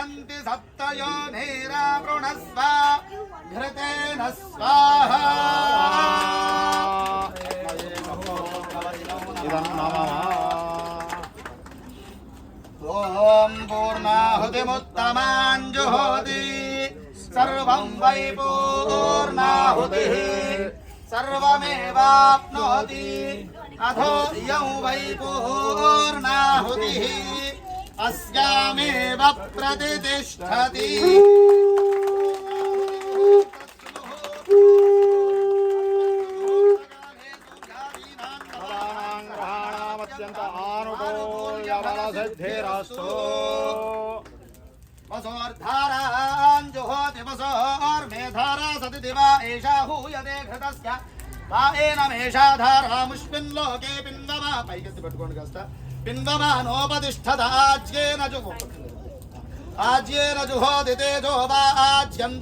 यन्ति सप्तयो नैरावृणस्व घृतेन स्वाहा ॐ पूर्णाहुतिमुत्तमाञ्जुहोति सर्वं वै पूर्णाहुतिः सर्वमेवाप्नोति अथो यौ वै पूर्णाहुतिः अस्यामेव प्रतिष्ठति ोर्धाराञ्जुहोदिवसोर्मेधारा सति दिवा एषा हूयते घृतस्य वा एनमेषा धारामुष्मिन् लोके पिन्दवा पैकस्य पट्टुकोण्ड కాస్త పిన్వమానోపతిష్ఠదాజ్యేన ఆజ్యేన జుహోతి తేజో వా ఆజ్యం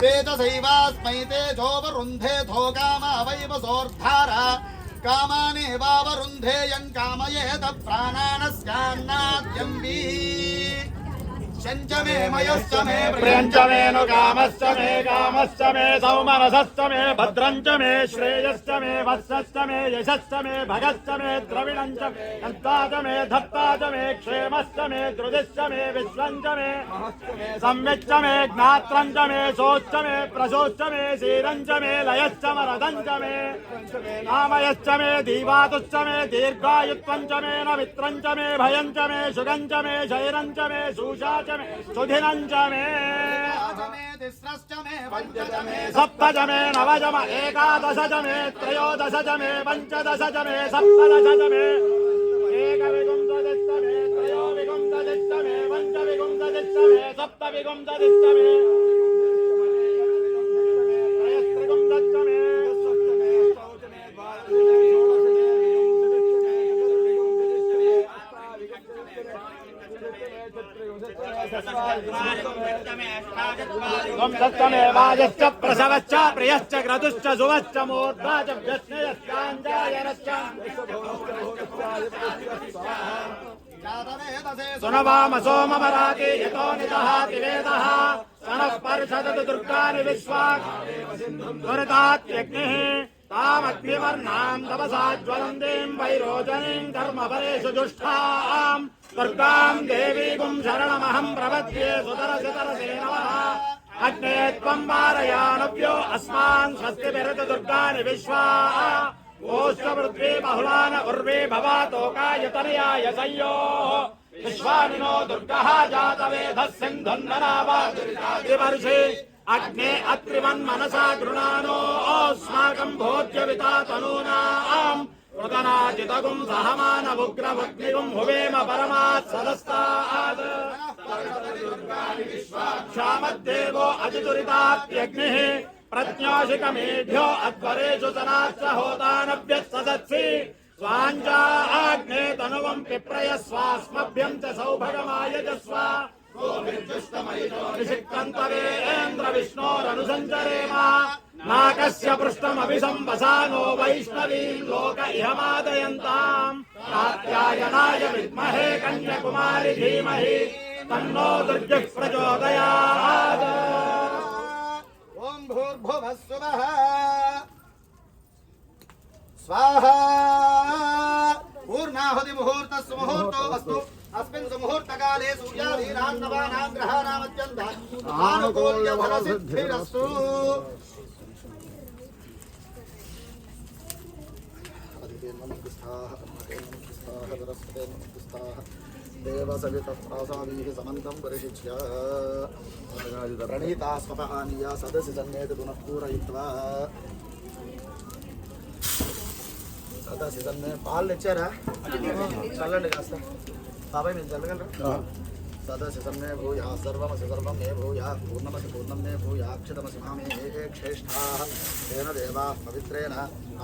తేజసైవాస్మై తేజో వరుంధే ధో కామానే వావరుంధేయం కామయేత ప్రాణానస్యాన్నాద్యం వీ శంచ మే మయశ్చ మే ప్రియంచ మేను కామశ్చ మే కామశ్చ మే సౌమనసశ్చ మే భద్రంచ మే శ్రేయశ్చ మే వత్సశ్చ మే యశశ్చ మే భగశ్చ మే ద్రవిణంచ మే కంతాచ మే ధత్తాచ మే క్షేమశ్చ మే ధృతిశ్చ మే విశ్వంచ మే సంవిచ్చ మే జ్ఞాత్రంచ మే శోచ్చ మే ప్రశోచ్చ మే శీరంచ మే లయశ్చ మరదంచ మే నామయశ్చ మే దీవాతుశ్చ మే దీర్ఘాయుత్వంచ మే నమిత్రంచ మే భయంచ మే శుగంచ మే శైరంచ మే శూషాచ మే సుధినంచ మే మే తిస్రశ్చ మే పంచచ మే సప్తజ మే నవజమ ఏకాదశజ మే త్రయోదశజ మే పంచదశజ మే సప్తదశజ మే ఏకవిగుంసదశ మే త్రయోవిగుంసదశ మే పంచవిగుంసదశ మే సప్తవిగుంసదశ మే త్రయస్త్రిగుంసదశ వంశస్థమే వాజశ్చ ప్రసవశ్చ ప్రియశ్చ క్రతుశ్చ సువశ్చ మూర్ధా చ సునవామ సోమమరాతి యతో నిదహాతి వేదః సనః పరిషదతు దుర్గాని విశ్వా త్వరితాత్యగ్నిः తామగ్నివర్ణాం తపసా జ్వలందీం వైరోచనీం కర్మఫలేషు జుష్టాం దుర్గాం దేవీగుం శరణమహం ప్రపద్యే సుతరసి अग्ने त्वम् मारयाणव्यो अस्मान् स्वस्तिभिरत दुर्गानि विश्वा ओष्टपृथ्वी बहुलान उर्वे उर्वी भवातोकायतनयाय संयोः विश्वानिनो दुर्गः जातवेधः सिन्धुन्ननावादिवर्षे अग्ने अत्रिवन्मनसा गृणानोऽस्माकम् भोज्यविता तनूनाम् कृतनाचितगुम् सहमानमुग्रभग्निगुम् हुवेम परमात् सदस्तात्। సహమాన ఉగ్రమగ్నిగుం హువేమ పరమాత్ సదస్తాద్ క్షామద్దేవో అజితురితాప్యగ్నిः ప్రజ్ఞాశికమేభ్యో అధ్వరేషు జనాశ్చ హోతానభ్యసదత్సి స్వాంజాగ్నే తనువం పిప్రయ స్వాస్మభ్యం చ సౌభగమాయజస్వ నిషిక్తంతవేంద్ర విష్ణోరనుసంచరేమ నాకస్య పృష్ఠమభి సంవసానో వైష్ణవీం లోక ఇహమాదయంతాం కాత్యాయనాయ విద్మహే तन्नो दुर्जुः प्रचोदयात् ॐ भूर्भुवः सुवः स्वाहा पूर्णाहुति मुहूर्तस्य मुहूर्तो अस्तु अस्मिन् सुमुहूर्तकाले सूर्याधीनां नवानां ग्रहाणामत्यन्तः आनुकूल्यफलसिद्धिरस्तु దేవసవితప్రాసాదీः సమంతం పరిశిచ్య ప్రణీతా స్వపహానీయ సదసి సన్నేత పునః పూరయిత్వా సదసి సన్నే పాలు తెచ్చారా చల్లండి కాస్త బాబాయ్ మీరు చల్లగలరా సదసి సన్నే భూయా సర్వమసి సర్వం మే భూయా పూర్ణమసి పూర్ణం మే భూయా అక్షతమసి మామే ఏకే క్షేష్ఠా తేన దేవా పవిత్రేణ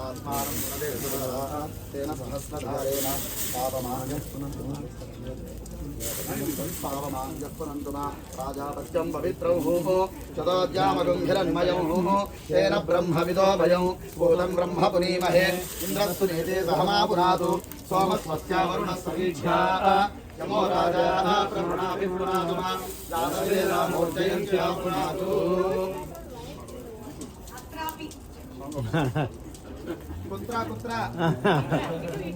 ఆత్మానం పునదే తేన సహస్రధారేణ పాపమాన పావమాన్యస్వనంతునా రాజాపత్యం పవిత్రౌః చతోద్యామగం హిరణ్మయం తేన బ్రహ్మవిదో భయం భూతం బ్రహ్మ పునీమహే ఇంద్రస్తు నేతే సహమా పునాతు సోమస్వస్య వరుణస్వీక్షా యమో రాజా ప్రవృణాభి పునాతు మా జాతవేదామూర్జయంత్య పునాతు కుత్ర కుత్ర గాయత్రి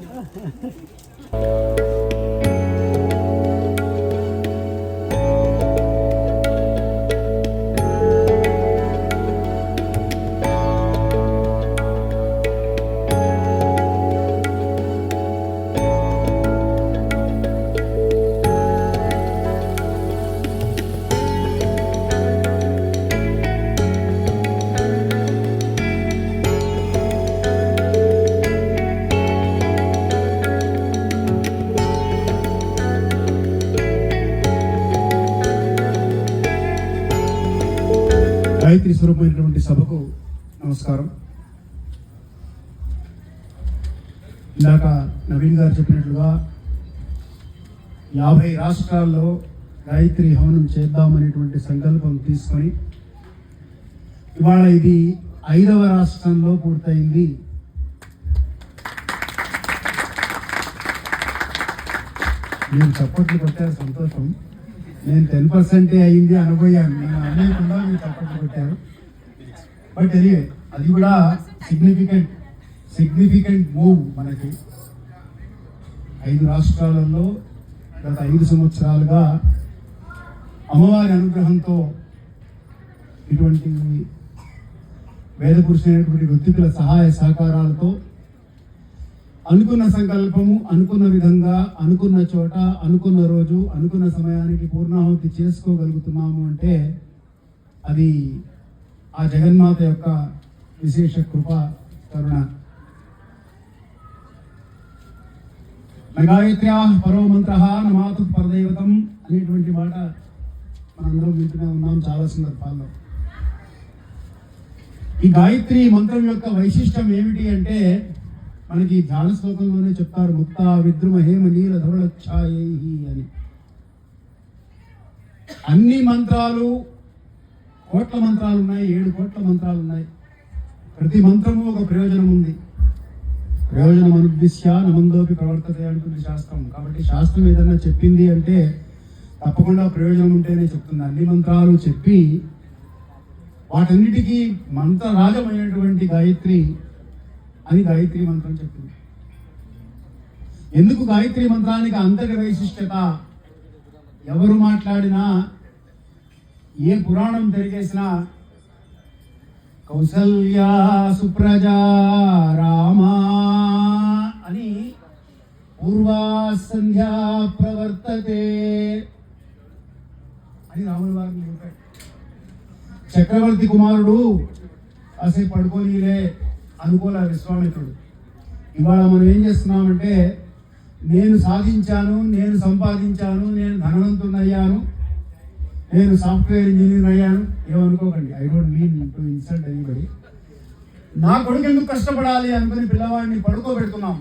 ఇందాక నవీన్ గారు చెప్పినట్లుగా యాభై రాష్ట్రాల్లో గాయత్రి హవనం చేద్దామనేటువంటి సంకల్పం తీసుకొని ఇవాళ ఇది ఐదవ రాష్ట్రంలో పూర్తయింది. నేను చప్పట్లు కొట్టారు సంతోషం. నేను టెన్ పర్సెంటే అయింది అనబోయాను. నేను అనేకుండా మీరు చప్పట్లు కొట్టారు. బట్ ఎనీవే అది కూడా సిగ్నిఫికెంట్ సిగ్నిఫికెంట్ మూవ్ మనకి. ఐదు రాష్ట్రాలలో గత ఐదు సంవత్సరాలుగా అమ్మవారి అనుగ్రహంతో ఇటువంటి వేద పురుషులైనటువంటి వృత్తికుల సహాయ సహకారాలతో అనుకున్న సంకల్పము అనుకున్న విధంగా అనుకున్న చోట అనుకున్న రోజు అనుకున్న సమయానికి పూర్ణాహుతి చేసుకోగలుగుతున్నాము అంటే అది ఆ జగన్మాత యొక్క విశేష కృప కరుణ. నగాయత్ర్యా పరో మంత్ర నమాతు పరదైవతం అనేటువంటి మాట మనందరం వింటూనే ఉన్నాం చాలా సందర్భాల్లో ఈ గాయత్రి మంత్రం యొక్క వైశిష్టం ఏమిటి అంటే మనకి ధ్యాన శ్లోకంలోనే చెప్తారు ముక్త విద్రుమ హేమ నీల ధవళ అని. అన్ని మంత్రాలు కోట్ల మంత్రాలు ఉన్నాయి ఏడు కోట్ల మంత్రాలు ఉన్నాయి ప్రతి మంత్రము ఒక ప్రయోజనం ఉంది ప్రయోజనం అనుద్దిశ్య నమందోపి ప్రవర్తతే అంటుంది శాస్త్రం. కాబట్టి శాస్త్రం ఏదైనా చెప్పింది అంటే తప్పకుండా ప్రయోజనం ఉంటేనే చెప్తుంది. అన్ని మంత్రాలు చెప్పి వాటన్నిటికీ మంత్రరాజమైనటువంటి గాయత్రి అని గాయత్రి మంత్రం చెప్పింది ఎందుకు గాయత్రి మంత్రానికి అంతటి వైశిష్టత ఎవరు మాట్లాడినా ఏ పురాణం తిరిగేసినా కౌసల్యా సుప్రజారా పూర్వా సంధ్యా ప్రవర్తతే అని రాముల వారిని చక్రవర్తి కుమారుడు కాసేపు పడుకోనీలే అనుకోలే విశ్వామిత్రుడు. ఇవాళ మనం ఏం చేస్తున్నామంటే నేను సాధించాను నేను సంపాదించాను నేను ధనవంతుడయ్యాను నేను సాఫ్ట్వేర్ ఇంజనీర్ అయ్యాను. ఏమనుకోకండి I don't mean to insult anybody నా కొడుకు ఎందుకు కష్టపడాలి అనుకుని పిల్లవాడిని పడుకోబెడుతున్నాం?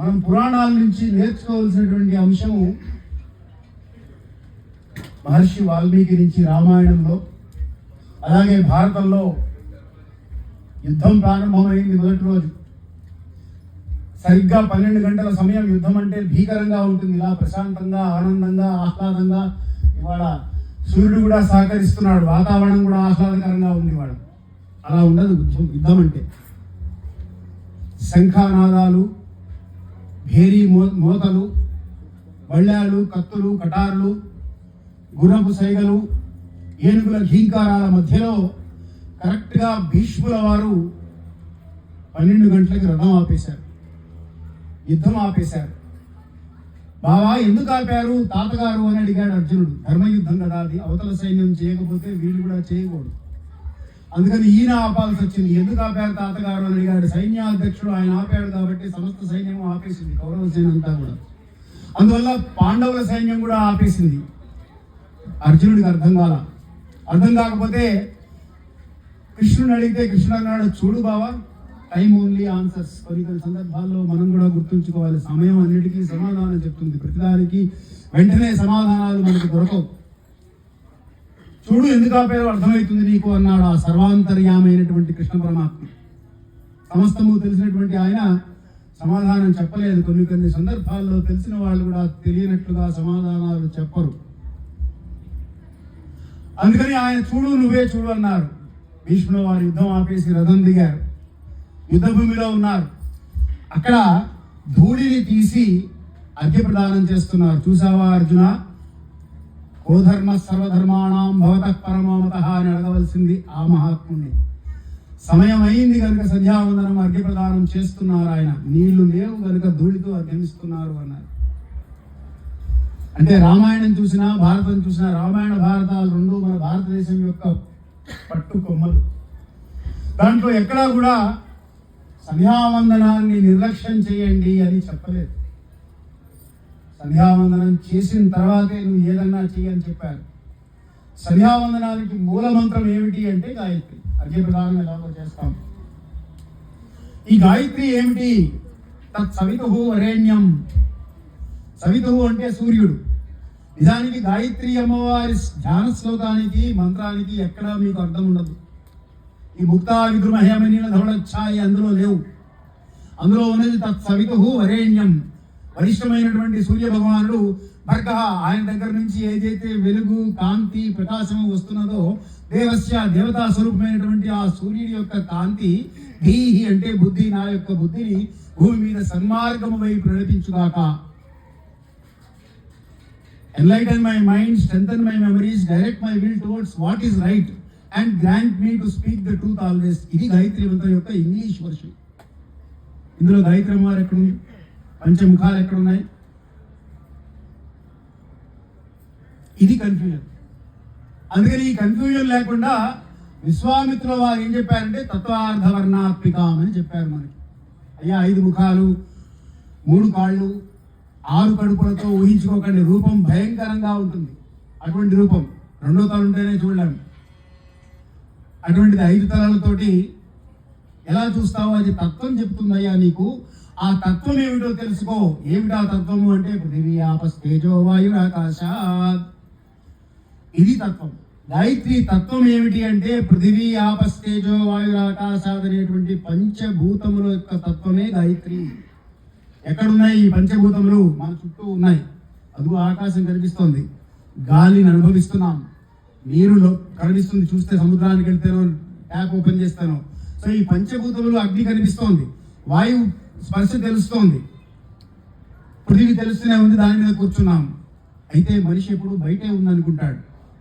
మనం పురాణాల నుంచి నేర్చుకోవాల్సినటువంటి అంశము మహర్షి వాల్మీకి నుంచి రామాయణంలో అలాగే భారతంలో యుద్ధం ప్రారంభమైంది మొదటి రోజు. సరిగ్గా పన్నెండు గంటల సమయం యుద్ధం అంటే భీకరంగా ఉంటుంది. ఇలా ప్రశాంతంగా ఆనందంగా ఆహ్లాదంగా ఇవాళ సూర్యుడు కూడా సహకరిస్తున్నాడు. వాతావరణం కూడా ఆహ్లాదకరంగా ఉంది ఇవాళ. అలా ఉండదు యుద్ధం యుద్ధం అంటే. శంఖానాదాలు భేరీ మో మోతలు బళ్ళాలు కత్తులు కటార్లు గుర్రపు సైగలు ఏనుగుల ఘీంకారాల మధ్యలో కరెక్ట్గా భీష్ముల వారు పన్నెండు గంటలకు రథం ఆపేశారు. యుద్ధం ఆపేశారు. బావా ఎందుకు ఆపారు? తాతగారు అని అడిగాడు అర్జునుడు. ధర్మయుద్ధం కదా అది. అవతల సైన్యం చేయకపోతే వీళ్ళు కూడా చేయకూడదు. అందుకని ఈయన ఆపాల్సి వచ్చింది. ఎందుకు ఆపారు? తాతగారు అని అడిగాడు. సైన్యాధ్యక్షుడు ఆయన ఆపాడు కాబట్టి సమస్త సైన్యం ఆపేసింది. కౌరవ సైన్యం అంతా కూడా. అందువల్ల పాండవుల సైన్యం కూడా ఆపేసింది. అర్జునుడికి అర్థం కాల. అర్థం కాకపోతే కృష్ణుని అడిగితే కృష్ణుడు అన్నాడు చూడు బావా టైం ఓన్లీ ఆన్సర్స్ కొన్ని కొన్ని సందర్భాల్లో మనం కూడా గుర్తుంచుకోవాలి. సమయం అన్నిటికీ సమాధానం చెప్తుంది. ప్రతిదానికి వెంటనే సమాధానాలు మనకు దొరకవు. చూడు ఎందుకు పేరు అర్థమవుతుంది నీకు అన్నాడు ఆ సర్వాంతర్యామైనటువంటి కృష్ణ పరమాత్మ. సమస్తము తెలిసినటువంటి ఆయన సమాధానం చెప్పలేదు. కొన్ని కొన్ని సందర్భాల్లో తెలిసిన వాళ్ళు కూడా తెలియనట్లుగా సమాధానాలు చెప్పరు. అందుకని ఆయన చూడు నువ్వే చూడు అన్నారు. భీష్ముడు వారు యుద్ధం ఆపేసి రథం దిగారు. యుద్ధ భూమిలో ఉన్నారు. అక్కడ ధూళిని తీసి అర్ఘ్య ప్రదానం చేస్తున్నారు. చూసావా అర్జున? కోధర్మ సర్వధర్మాణం భవత పరమామత అని అడగవలసింది ఆ మహాత్ముని సమయం అయింది కనుక సంధ్యావందనం అర్ఘ్య ప్రదానం చేస్తున్నారు ఆయన. నీళ్ళు లేవు కనుక ధూళితో అర్ఘ్యమిస్తున్నారు అన్నారు. అంటే రామాయణం చూసినా భారతం చూసినా రామాయణ భారతాలు రెండు మన భారతదేశం యొక్క పట్టు కొమ్మలు. దాంట్లో ఎక్కడా కూడా సంధ్యావందనాన్ని నిర్లక్ష్యం చేయండి అని చెప్పలేదు. సంధ్యావందనం చేసిన తర్వాతే నువ్వు ఏదన్నా చేయని చెప్పారు. సంధ్యావందనానికి మూల మంత్రం ఏమిటి అంటే గాయత్రి. అర్ఘ్య ప్రధానంగా ఎలాగో చేస్తాం. ఈ గాయత్రి ఏమిటి? తత్ సవితు అరణ్యం. సవితు అంటే సూర్యుడు. నిజానికి గాయత్రి అమ్మవారి ధ్యాన శ్లోకానికి మంత్రానికి ఎక్కడా మీకు అర్థం ఉండదు. ఈ ముక్తా విద్రుమహేమనీల ధవళ ఛాయ అందులో లేవు. అందులో ఉన్నది తత్ సవితు వరేణ్యం వరిష్టమైనటువంటి సూర్య భగవానుడు భర్గ ఆయన దగ్గర నుంచి ఏదైతే వెలుగు కాంతి ప్రకాశం వస్తున్నదో దేవస్య దేవతా స్వరూపమైనటువంటి ఆ సూర్యుడి యొక్క కాంతి ధీహి అంటే బుద్ధి నా యొక్క బుద్ధిని భూమి మీద సన్మార్గము వైపు నడిపించుగాక. Enlighten my mind strengthen my memories direct my will towards what is right and grant me to speak the truth always ఇది గాయత్రి మంత్రం యొక్క ఇంగ్లీష్ వర్షన్. ఇందులో గాయత్రి అమ్మవారు మంచి ముఖాలు ఎక్కడున్నాయి? ఇది కన్ఫ్యూజన్ అందుకని ఈ కన్ఫ్యూజన్ లేకుండా విశ్వామిత్రుల వారు ఏం చెప్పారంటే తత్వార్థవర్ణాత్మికం అని చెప్పారు మనకి. అయ్యా ఐదు ముఖాలు మూడు కాళ్ళు ఆరు కడుపులతో ఊహించుకోకండి. రూపం భయంకరంగా ఉంటుంది. అటువంటి రూపం రెండో తల ఉంటేనే చూడలేము అటువంటిది ఐదు తలాలతోటి ఎలా చూస్తావో? అది తత్వం చెప్తుందయ్యా నీకు. ఆ తత్వం ఏమిటో తెలుసుకో. ఏమిటా తత్వము అంటే పృథివీ ఆపస్ తేజో వాయు ఇది తత్వం. గాయత్రి తత్వం ఏమిటి అంటే పృథివీ ఆపస్ తేజో వాయు అనేటువంటి పంచభూతముల యొక్క తత్వమే గాయత్రి. ఎక్కడున్నాయి ఈ పంచభూతములు? మన చుట్టూ ఉన్నాయి. అదుగు ఆకాశం కనిపిస్తోంది. గాలిని అనుభవిస్తున్నాం. నీరులో కనిపిస్తుంది. చూస్తే సముద్రానికి వెళ్తేనో ట్యాప్ ఓపెన్ చేస్తాను. సో ఈ పంచభూతములు అగ్ని కనిపిస్తోంది. వాయువు స్పర్శ తెలుస్తోంది. పృథివీ తెలుస్తూనే ఉంది దాని మీద కూర్చున్నాం. అయితే మనిషి ఎప్పుడు బయటే ఉందనుకుంటాడు.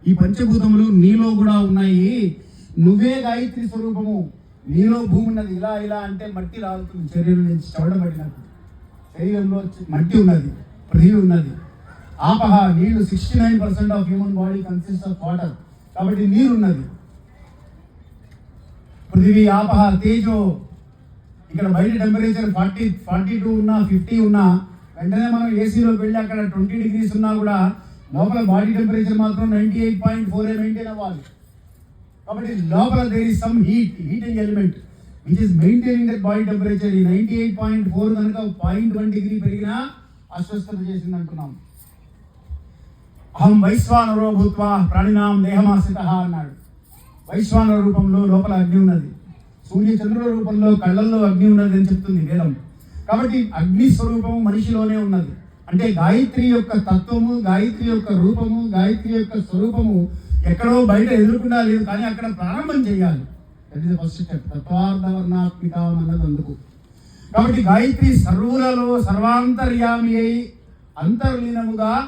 ఈ పంచభూతములు నీలో కూడా ఉన్నాయి. నువ్వే గాయత్రి స్వరూపము. నీలో భూమి ఉన్నది. ఇలా ఇలా అంటే మట్టి రాలుతుంది. శరీరం నుంచి చవడబడినట్టు శరీరంలో మట్టి ఉన్నది పృథివీ ఉన్నది. ఆపహ నీళ్ళు sixty nine percent of human body consist of water కాబట్టి నీరు ఉన్నది పృథివీ ఆపహ తేజో ఇక్కడ బయట టెంపరేచర్ ఫార్టీ ఫార్టీ టూ ఉన్నా ఫిఫ్టీ ఉన్నా వెంటనే మనం ఏసీలోకి వెళ్ళి అక్కడ ట్వంటీ డిగ్రీస్ ఉన్నా కూడా లోపల బాడీ టెంపరేచర్ మాత్రం ninety eight point four maintain అవ్వాలి. కాబట్టి లోపల there is some heat heating element which is maintaining that body temperature ఈ నైంటీ ఎయిట్ పాయింట్ ఫోర్ కనుక పాయింట్ వన్ డిగ్రీ పెరిగినా అస్వస్థత చేసింది అంటున్నాం. అహం వైశ్వానరో భూత్వా ప్రాణినాం దేహమాశ్రిత అన్నాడు. వైశ్వానర రూపంలో లోపల అగ్ని ఉన్నది. సూర్య చంద్రుల రూపంలో కళ్ళల్లో అగ్ని ఉన్నది అని చెప్తుంది వేదం. కాబట్టి అగ్ని స్వరూపము మనిషిలోనే ఉన్నది. అంటే గాయత్రి యొక్క తత్వము గాయత్రి యొక్క రూపము గాయత్రి యొక్క స్వరూపము ఎక్కడో బయట ఎదుర్కొన్నా లేదు కానీ అక్కడ ప్రారంభం చేయాలి. దట్ ఇస్ ఫస్ట్ స్టెప్ తత్వార్థవర్ణాత్మిక అన్నది అందుకు. కాబట్టి గాయత్రి సర్వులలో సర్వాంతర్యామి అయి అంతర్లీనముగా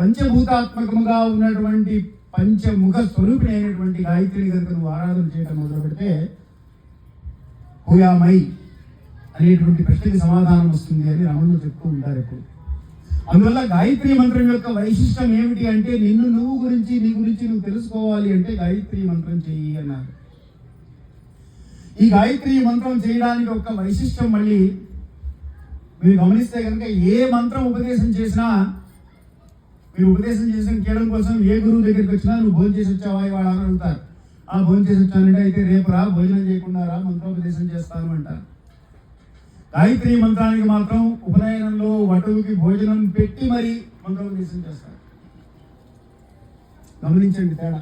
పంచభూతాత్మకముగా ఉన్నటువంటి పంచముఖ స్వరూపిణి అయినటువంటి గాయత్రిని కనుక నువ్వు ఆరాధన చేయడం మొదలు పెడితే హూయామై అనేటువంటి ప్రశ్నకి సమాధానం వస్తుంది అని రమణులు చెప్తూ ఉంటారు ఎప్పుడు. అందువల్ల గాయత్రి మంత్రం యొక్క వైశిష్టం ఏమిటి అంటే నిన్ను నువ్వు గురించి నీ గురించి నువ్వు తెలుసుకోవాలి అంటే గాయత్రి మంత్రం చెయ్యి అన్నారు. ఈ గాయత్రి మంత్రం చేయడానికి ఒక వైశిష్టం మళ్ళీ మీరు గమనిస్తే కనుక ఏ మంత్రం ఉపదేశం చేసినా మీరు ఉపదేశం చేసిన కేడం కోసం ఏ గురువు దగ్గరికి వచ్చినా నువ్వు భోజనం చేసి వచ్చావా వాళ్ళు అని అడుగుతారు. ఆ భోజనం చేసి వచ్చానంటే అయితే రేపు రా భోజనం చేయకుండా రా మంత్రోపదేశం చేస్తాను అంటారు. గాయత్రి మంత్రానికి మాత్రం ఉపనయనంలో వటువుకి భోజనం పెట్టి మరి మంత్రోపదేశం చేస్తారు. గమనించండి తేడా.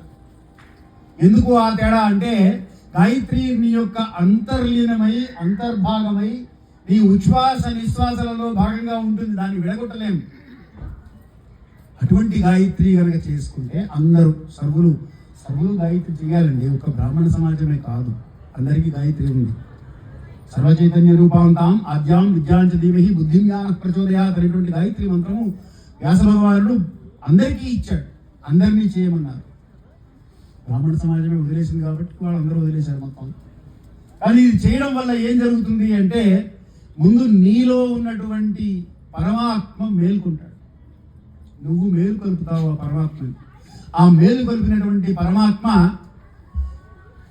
ఎందుకు ఆ తేడా అంటే గాయత్రి నీ యొక్క అంతర్లీనమై అంతర్భాగమై నీ ఉచ్ఛ్వాస నిశ్వాసలలో భాగంగా ఉంటుంది దాన్ని విడగొట్టలేము. అటువంటి గాయత్రి కనుక చేసుకుంటే అందరూ సర్వులు సర్వులు గాయత్రి చేయాలండి. ఒక బ్రాహ్మణ సమాజమే కాదు. అందరికీ గాయత్రి ఉంది. సర్వచైతన్య రూపాంతాం ఆద్యాం విద్యాంచ ధీమహి బుద్ధిం యా ప్రచోదయాత్ అనేటువంటి గాయత్రి మంత్రము వ్యాస భగవానుడు అందరికీ ఇచ్చాడు. అందరినీ చేయమన్నారు. బ్రాహ్మణ సమాజమే వదిలేసింది కాబట్టి వాళ్ళందరూ వదిలేశారు మొత్తం. కానీ ఇది చేయడం వల్ల ఏం జరుగుతుంది అంటే ముందు నీలో ఉన్నటువంటి పరమాత్మ మేల్కొంటాడు. నువ్వు మేలు కలుపుతావు ఆ పరమాత్మని. ఆ మేలు కొలిపినటువంటి పరమాత్మ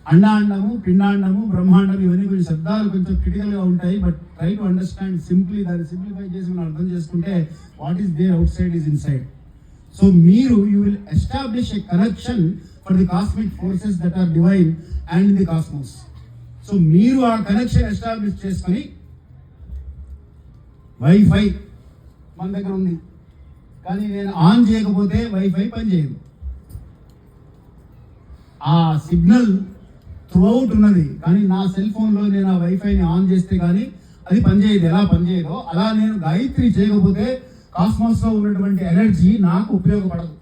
అండాండము పిండాండము బ్రహ్మాండం ఇవన్నీ కొంచెం శబ్దాలు కొంచెం క్రిటికల్గా ఉంటాయి but try to understand simply దాన్ని సింప్లిఫై చేసి మనం అర్థం చేసుకుంటే what is there outside is inside so మీరు you will establish a connection for the cosmic forces that are divine and the cosmos so మీరు ఆ కనెక్షన్ ఎస్టాబ్లిష్ చేసుకొని wifi మన దగ్గర ఉంది. కానీ నేను ఆన్ చేయకపోతే వైఫై పని చేయదు. ఆ సిగ్నల్ త్రూఅవుట్ ఉన్నది. కానీ నా సెల్ ఫోన్లో నేను ఆ వైఫైని ఆన్ చేస్తే కానీ అది పనిచేయదు. ఎలా పనిచేయదో అలా నేను గాయత్రి చేయకపోతే కాస్మాస్లో ఉన్నటువంటి ఎనర్జీ నాకు ఉపయోగపడదు.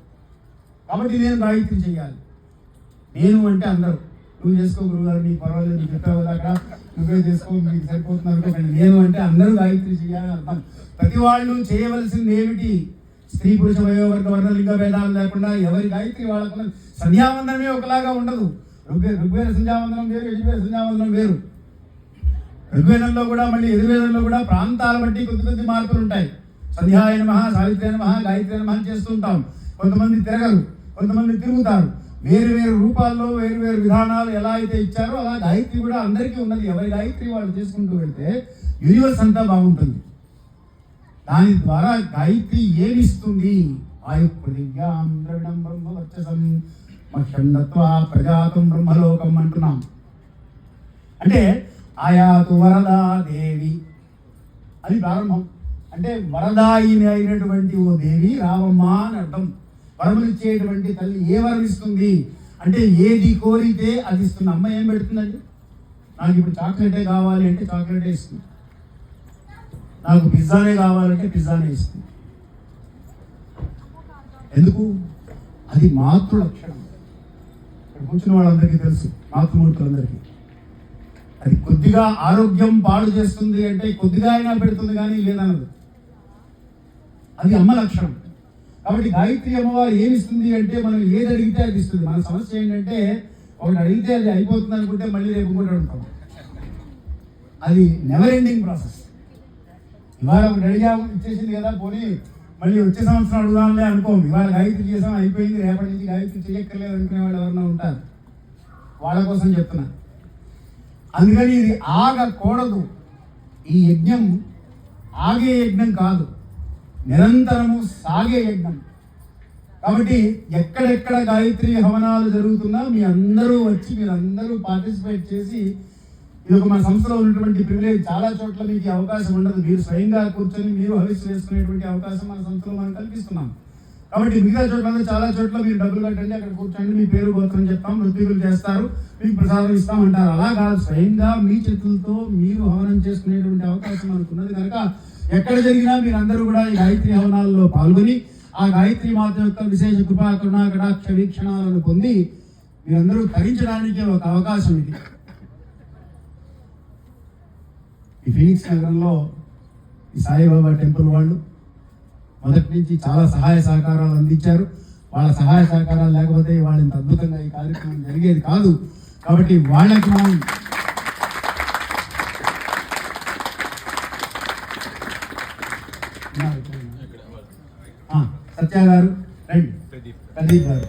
కాబట్టి నేను గాయత్రి చేయాలి. నేను అంటే అందరూ. నువ్వు చేసుకో గురుగారు నీకు పర్వాలేదు నీకు చెప్పావు అక్కడ నువ్వే చేసుకో మీకు సరిపోతున్నారు నేను అంటే అందరూ గాయత్రి చేయాలని అర్థం. ప్రతి వాళ్ళు చేయవలసింది ఏమిటి? స్త్రీ పురుష వయోవర్గ వర్ణ లింగ భేదాలు లేకుండా ఎవరి గాయత్రి వాళ్ళకున్న సంధ్యావందనమే ఒకలాగా ఉండదు. ఋగ్వే ఋగ్వేద సంధ్యావందనం వేరు యజుర్వేద సంధ్యావందనం వేరు. ఋగ్వేదంలో కూడా మళ్ళీ యజుర్వేదంలో కూడా ప్రాంతాల బట్టి కొద్ది కొద్ది మార్పులు ఉంటాయి సంధ్యాయ నమ సావిత్రి నమ గాయత్రి నమ చేస్తూ ఉంటాం. కొంతమంది తిరగరు కొంతమంది తిరుగుతారు. వేరు వేరు రూపాల్లో వేరు వేరు విధానాలు ఎలా అయితే ఇచ్చారో అలా గాయత్రి కూడా అందరికీ ఉన్నది. ఎవరి గాయత్రి వాళ్ళు చేసుకుంటూ వెళ్తే యూనివర్స్ అంతా బాగుంటుంది. దాని ద్వారా గాయత్రి ఏమిస్తుంది? ఆయు పృథివ్యాం ద్రవిడం బ్రహ్మ ప్రజాతం బ్రహ్మలోకం అంటున్నాం. అంటే ఆయాతు వరదా దేవి. అది ప్రారంభం. అంటే వరదాయిని అయినటువంటి ఓ దేవి రావమ్మా అని అర్థం. వరములిచ్చేటువంటి తల్లి ఏ వరం ఇస్తుంది అంటే ఏది కోరితే అది ఇస్తుంది. అమ్మ ఏం పెడుతుందండి? నాకు ఇప్పుడు చాక్లెటే కావాలి అంటే చాక్లెటే ఇస్తుంది. నాకు పిజ్జానే కావాలంటే పిజ్జానే ఇస్తుంది ఎందుకు? అది మాతృ లక్షణం. ఇక్కడ కూర్చున్న వాళ్ళందరికీ తెలుసు మాతృమూర్తులందరికీ. అది కొద్దిగా ఆరోగ్యం పాడు చేస్తుంది అంటే కొద్దిగా అయినా పెడుతుంది కానీ లేదన్నది. అది అమ్మ లక్షణం. కాబట్టి గాయత్రి అమ్మవారు ఏమిస్తుంది అంటే మనం ఏది అడిగితే అది ఇస్తుంది. మన సమస్య ఏంటంటే ఒకటి అడిగితే అది అయిపోతుంది అనుకుంటే మళ్ళీ రేపు ఇంకోటి అడుగుతాం. అది నెవర్ ఎండింగ్ ప్రాసెస్ ఇవాళ ఒకటి అడిగాము ఇచ్చేసింది కదా పోనీ మళ్ళీ వచ్చే సంవత్సరం అడుగుదాంలే అనుకోం ఇవాళ గాయత్రి చేసాం అయిపోయింది రేపటి నుంచి గాయత్రి చేయక్కర్లేదు అనుకునే వాళ్ళు ఎవరైనా ఉంటారు. వాళ్ళ కోసం చెప్తున్నా. అందుకని ఇది ఆగకూడదు. ఈ యజ్ఞం ఆగే యజ్ఞం కాదు. నిరంతరము సాగే యజ్ఞం. కాబట్టి ఎక్కడెక్కడ గాయత్రి హవనాలు జరుగుతున్నా మీ అందరూ వచ్చి మీరు అందరూ పార్టిసిపేట్ చేసి ఇది ఒక మన సంస్థలో ఉన్నటువంటి ప్రివిలేజ్ చాలా చోట్ల మీకు అవకాశం ఉండదు. మీరు స్వయంగా కూర్చొని మీరు హవిస్సు చేసుకునేటువంటి అవకాశం మన సంస్థలో మనం కల్పిస్తున్నాం. కాబట్టి మిగతా చోట్ల చాలా చోట్ల మీరు డబ్బులు కట్టండి అక్కడ కూర్చోండి మీ పేరు గోత్రం చెప్తాం నృత్యులు చేస్తారు మీకు ప్రసాదం ఇస్తాం అంటారు అలా కాదు. స్వయంగా మీ చేతులతో మీరు హవనం చేసుకునేటువంటి అవకాశం మనకు ఉన్నది. కనుక ఎక్కడ జరిగినా మీరు అందరూ కూడా ఈ గాయత్రి హవనాల్లో పాల్గొని ఆ గాయత్రి మాత యొక్క విశేష కృపా కరుణా కటాక్ష వీక్షణాలను పొంది మీరందరూ ధరించడానికి ఒక అవకాశం ఇది. ఈ ఫీనిక్స్ నగరంలో ఈ సాయిబాబా టెంపుల్ వాళ్ళు మొదటి నుంచి చాలా సహాయ సహకారాలు అందించారు. వాళ్ళ సహాయ సహకారాలు లేకపోతే వాళ్ళు ఇంత అద్భుతంగా ఈ కార్యక్రమం జరిగేది కాదు. కాబట్టి వాళ్ళకి మనం సత్య గారు రండి. ప్రదీప్ గారు.